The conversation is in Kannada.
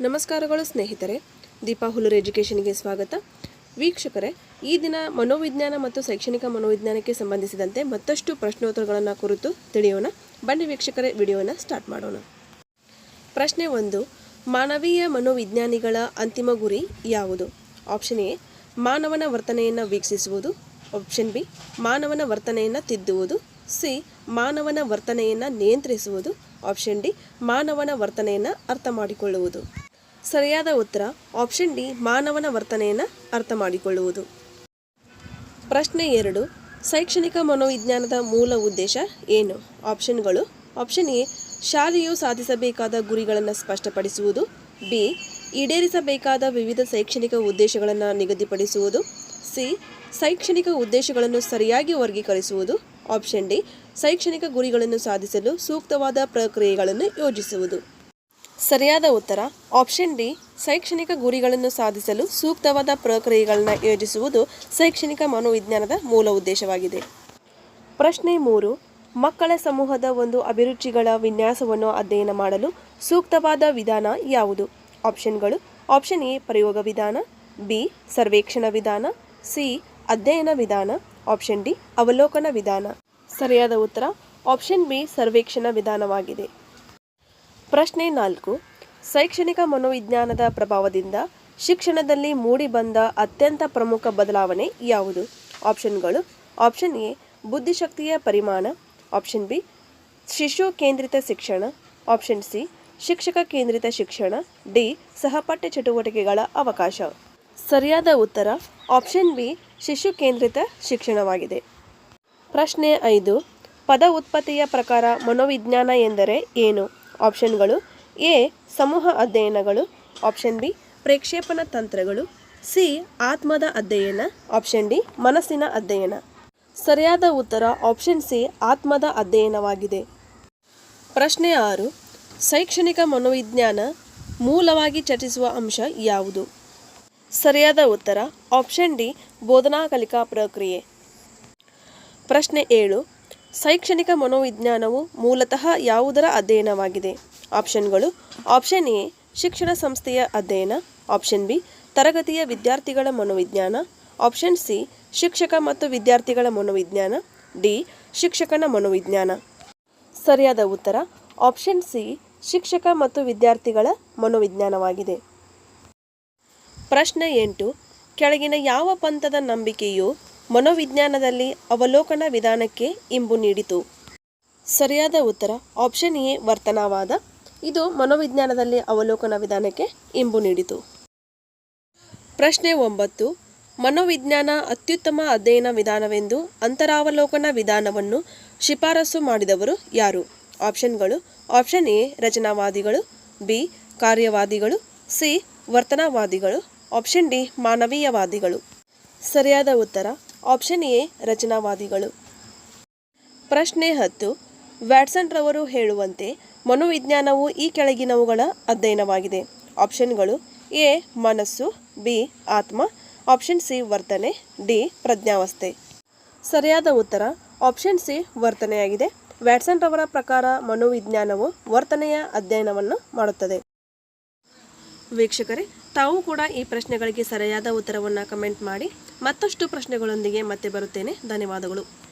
ನಮಸ್ಕಾರಗಳು ಸ್ನೇಹಿತರೆ. ದೀಪಾ ಹುಲ್ಲೂರು ಎಜುಕೇಷನ್ಗೆ ಸ್ವಾಗತ. ವೀಕ್ಷಕರೇ, ಈ ದಿನ ಮನೋವಿಜ್ಞಾನ ಮತ್ತು ಶೈಕ್ಷಣಿಕ ಮನೋವಿಜ್ಞಾನಕ್ಕೆ ಸಂಬಂಧಿಸಿದಂತೆ ಮತ್ತಷ್ಟು ಪ್ರಶ್ನೋತ್ತರಗಳನ್ನು ಕುರಿತು ತಿಳಿಯೋಣ. ಬನ್ನಿ ವೀಕ್ಷಕರೇ, ವಿಡಿಯೋನ ಸ್ಟಾರ್ಟ್ ಮಾಡೋಣ. ಪ್ರಶ್ನೆ ಒಂದು, ಮಾನವೀಯ ಮನೋವಿಜ್ಞಾನಿಗಳ ಅಂತಿಮ ಗುರಿ ಯಾವುದು? ಆಪ್ಷನ್ ಎ, ಮಾನವನ ವರ್ತನೆಯನ್ನು ವೀಕ್ಷಿಸುವುದು. ಆಪ್ಷನ್ ಬಿ, ಮಾನವನ ವರ್ತನೆಯನ್ನು ತಿದ್ದುವುದು. ಸಿ, ಮಾನವನ ವರ್ತನೆಯನ್ನು ನಿಯಂತ್ರಿಸುವುದು. ಆಪ್ಷನ್ ಡಿ, ಮಾನವನ ವರ್ತನೆಯನ್ನು ಅರ್ಥ ಮಾಡಿಕೊಳ್ಳುವುದು ಸರಿಯಾದ ಉತ್ತರ ಆಪ್ಷನ್ ಡಿ ಮಾನವನ ವರ್ತನೆಯನ್ನು ಅರ್ಥ ಮಾಡಿಕೊಳ್ಳುವುದು. ಪ್ರಶ್ನೆ ಎರಡು, ಶೈಕ್ಷಣಿಕ ಮನೋವಿಜ್ಞಾನದ ಮೂಲ ಉದ್ದೇಶ ಏನು? ಆಪ್ಷನ್ಗಳು ಆಪ್ಷನ್ ಎ, ಶಾಲೆಯು ಸಾಧಿಸಬೇಕಾದ ಗುರಿಗಳನ್ನು ಸ್ಪಷ್ಟಪಡಿಸುವುದು, ಬಿ, ಈಡೇರಿಸಬೇಕಾದ ವಿವಿಧ ಶೈಕ್ಷಣಿಕ ಉದ್ದೇಶಗಳನ್ನು ನಿಗದಿಪಡಿಸುವುದು, ಸಿ, ಶೈಕ್ಷಣಿಕ ಉದ್ದೇಶಗಳನ್ನು ಸರಿಯಾಗಿ ವರ್ಗೀಕರಿಸುವುದು, ಆಪ್ಷನ್ ಡಿ, ಶೈಕ್ಷಣಿಕ ಗುರಿಗಳನ್ನು ಸಾಧಿಸಲು ಸೂಕ್ತವಾದ ಪ್ರಕ್ರಿಯೆಗಳನ್ನು ಯೋಜಿಸುವುದು. ಸರಿಯಾದ ಉತ್ತರ. ಆಪ್ಷನ್ ಡಿ ಶೈಕ್ಷಣಿಕ ಗುರಿಗಳನ್ನು ಸಾಧಿಸಲು ಸೂಕ್ತವಾದ ಪ್ರಕ್ರಿಯೆಗಳನ್ನು ಯೋಜಿಸುವುದು ಶೈಕ್ಷಣಿಕ ಮನೋವಿಜ್ಞಾನದ ಮೂಲ ಉದ್ದೇಶವಾಗಿದೆ. ಪ್ರಶ್ನೆ ಮೂರು, ಮಕ್ಕಳ ಸಮೂಹದ ಒಂದು ಅಭಿರುಚಿಗಳ ವಿನ್ಯಾಸವನ್ನು ಅಧ್ಯಯನ ಮಾಡಲು ಸೂಕ್ತವಾದ ವಿಧಾನ ಯಾವುದು? ಆಪ್ಷನ್ಗಳು ಆಪ್ಷನ್ ಎ ಪ್ರಯೋಗ ವಿಧಾನ ಬಿ ಸರ್ವೇಕ್ಷಣ ವಿಧಾನ ಸಿ ಅಧ್ಯಯನ ವಿಧಾನ ಆಪ್ಷನ್ ಡಿ ಅವಲೋಕನ ವಿಧಾನ. ಸರಿಯಾದ ಉತ್ತರ ಆಪ್ಷನ್ ಬಿ ಸರ್ವೇಕ್ಷಣ ವಿಧಾನವಾಗಿದೆ. ಪ್ರಶ್ನೆ ನಾಲ್ಕು. ಶೈಕ್ಷಣಿಕ ಮನೋವಿಜ್ಞಾನದ ಪ್ರಭಾವದಿಂದ ಶಿಕ್ಷಣದಲ್ಲಿ ಮೂಡಿಬಂದ ಅತ್ಯಂತ ಪ್ರಮುಖ ಬದಲಾವಣೆ ಯಾವುದು? ಆಪ್ಷನ್ಗಳು ಆಪ್ಷನ್ ಎ, ಬುದ್ಧಿಶಕ್ತಿಯ ಪರಿಮಾಣ. ಆಪ್ಷನ್ ಬಿ, ಶಿಶು ಕೇಂದ್ರಿತ ಶಿಕ್ಷಣ. ಆಪ್ಷನ್ ಸಿ, ಶಿಕ್ಷಕ ಕೇಂದ್ರಿತ ಶಿಕ್ಷಣ. ಡಿ, ಸಹಪಠ್ಯ ಚಟುವಟಿಕೆಗಳ ಅವಕಾಶ. ಸರಿಯಾದ ಉತ್ತರ? ಆಪ್ಷನ್ ಬಿ, ಶಿಶು ಕೇಂದ್ರಿತ ಶಿಕ್ಷಣವಾಗಿದೆ. ಪ್ರಶ್ನೆ ಐದು. ಪದ ಉತ್ಪತ್ತಿಯ ಪ್ರಕಾರ ಮನೋವಿಜ್ಞಾನ ಎಂದರೆ ಏನು? ಆಪ್ಷನ್ಗಳು. ಎ, ಸಮೂಹ ಅಧ್ಯಯನಗಳು. ಆಪ್ಷನ್ ಬಿ, ಪ್ರೇಕ್ಷೇಪಣ ತಂತ್ರಗಳು. ಸಿ, ಆತ್ಮದ ಅಧ್ಯಯನ. ಆಪ್ಷನ್ ಡಿ, ಮನಸ್ಸಿನ ಅಧ್ಯಯನ. ಸರಿಯಾದ ಉತ್ತರ ಆಪ್ಷನ್ ಸಿ, ಆತ್ಮದ ಅಧ್ಯಯನವಾಗಿದೆ. ಪ್ರಶ್ನೆ ಆರು, ಶೈಕ್ಷಣಿಕ ಮನೋವಿಜ್ಞಾನ ಮೂಲವಾಗಿ ಚರ್ಚಿಸುವ ಅಂಶ ಯಾವುದು? ಸರಿಯಾದ ಉತ್ತರ ಆಪ್ಷನ್ ಡಿ, ಬೋಧನಾ ಕಲಿಕಾ ಪ್ರಕ್ರಿಯೆ. ಪ್ರಶ್ನೆ ಏಳು ಶೈಕ್ಷಣಿಕ ಮನೋವಿಜ್ಞಾನವು ಮೂಲತಃ ಯಾವುದರ ಅಧ್ಯಯನವಾಗಿದೆ? ಆಪ್ಷನ್ಗಳು, ಆಪ್ಷನ್ ಎ, ಶಿಕ್ಷಣ ಸಂಸ್ಥೆಯ ಅಧ್ಯಯನ, ಆಪ್ಷನ್ ಬಿ, ತರಗತಿಯ ವಿದ್ಯಾರ್ಥಿಗಳ ಮನೋವಿಜ್ಞಾನ, ಆಪ್ಷನ್ ಸಿ, ಶಿಕ್ಷಕ ಮತ್ತು ವಿದ್ಯಾರ್ಥಿಗಳ ಮನೋವಿಜ್ಞಾನ, ಡಿ, ಶಿಕ್ಷಕನ ಮನೋವಿಜ್ಞಾನ. ಸರಿಯಾದ ಉತ್ತರ, ಆಪ್ಷನ್ ಸಿ, ಶಿಕ್ಷಕ ಮತ್ತು ವಿದ್ಯಾರ್ಥಿಗಳ ಮನೋವಿಜ್ಞಾನವಾಗಿದೆ. ಪ್ರಶ್ನೆ ಎಂಟು, ಕೆಳಗಿನ ಯಾವ ಪಂಥದ ನಂಬಿಕೆಯು ಮನೋವಿಜ್ಞಾನದಲ್ಲಿ ಅವಲೋಕನ ವಿಧಾನಕ್ಕೆ ಇಂಬು ನೀಡಿತು. ಸರಿಯಾದ ಉತ್ತರ ಆಪ್ಷನ್ ಎ ವರ್ತನವಾದ. ಇದು ಮನೋವಿಜ್ಞಾನದಲ್ಲಿ ಅವಲೋಕನ ವಿಧಾನಕ್ಕೆ ಇಂಬು ನೀಡಿತು. ಪ್ರಶ್ನೆ ಒಂಬತ್ತು. ಮನೋವಿಜ್ಞಾನ ಅತ್ಯುತ್ತಮ ಅಧ್ಯಯನ ವಿಧಾನವೆಂದು ಅಂತರಾವಲೋಕನ ವಿಧಾನವನ್ನು ಶಿಫಾರಸು ಮಾಡಿದವರು ಯಾರು? ಆಪ್ಷನ್ಗಳು ಆಪ್ಷನ್ ಎ ರಚನಾವಾದಿಗಳು, ಬಿ ಕಾರ್ಯವಾದಿಗಳು, ಸಿ ವರ್ತನವಾದಿಗಳು, ಆಪ್ಷನ್ ಡಿ ಮಾನವೀಯವಾದಿಗಳು. ಸರಿಯಾದ ಉತ್ತರ ಆಪ್ಷನ್ ಎ, ರಚನಾವಾದಿಗಳು. ಪ್ರಶ್ನೆ ಹತ್ತು, ವ್ಯಾಟ್ಸನ್ ರವರು ಹೇಳುವಂತೆ ಮನೋವಿಜ್ಞಾನವು ಈ ಕೆಳಗಿನವುಗಳ ಅಧ್ಯಯನವಾಗಿದೆ. ಆಪ್ಷನ್ಗಳು ಎ, ಮನಸ್ಸು, ಬಿ, ಆತ್ಮ, ಆಪ್ಷನ್ ಸಿ, ವರ್ತನೆ, ಡಿ, ಪ್ರಜ್ಞಾವಸ್ಥೆ. ಸರಿಯಾದ ಉತ್ತರ, ಆಪ್ಷನ್ ಸಿ, ವರ್ತನೆಯಾಗಿದೆ. ವ್ಯಾಟ್ಸನ್ ರವರ ಪ್ರಕಾರ ಮನೋವಿಜ್ಞಾನವು ವರ್ತನೆಯ ಅಧ್ಯಯನವನ್ನು ಮಾಡುತ್ತದೆ. ವೀಕ್ಷಕರೇ ತಾವು ಕೂಡ ಈ ಪ್ರಶ್ನೆಗಳಿಗೆ ಸರಿಯಾದ ಉತ್ತರವನ್ನು ಕಮೆಂಟ್ ಮಾಡಿ ಮತ್ತಷ್ಟು ಪ್ರಶ್ನೆಗಳೊಂದಿಗೆ ಮತ್ತೆ ಬರುತ್ತೇನೆ. ಧನ್ಯವಾದಗಳು.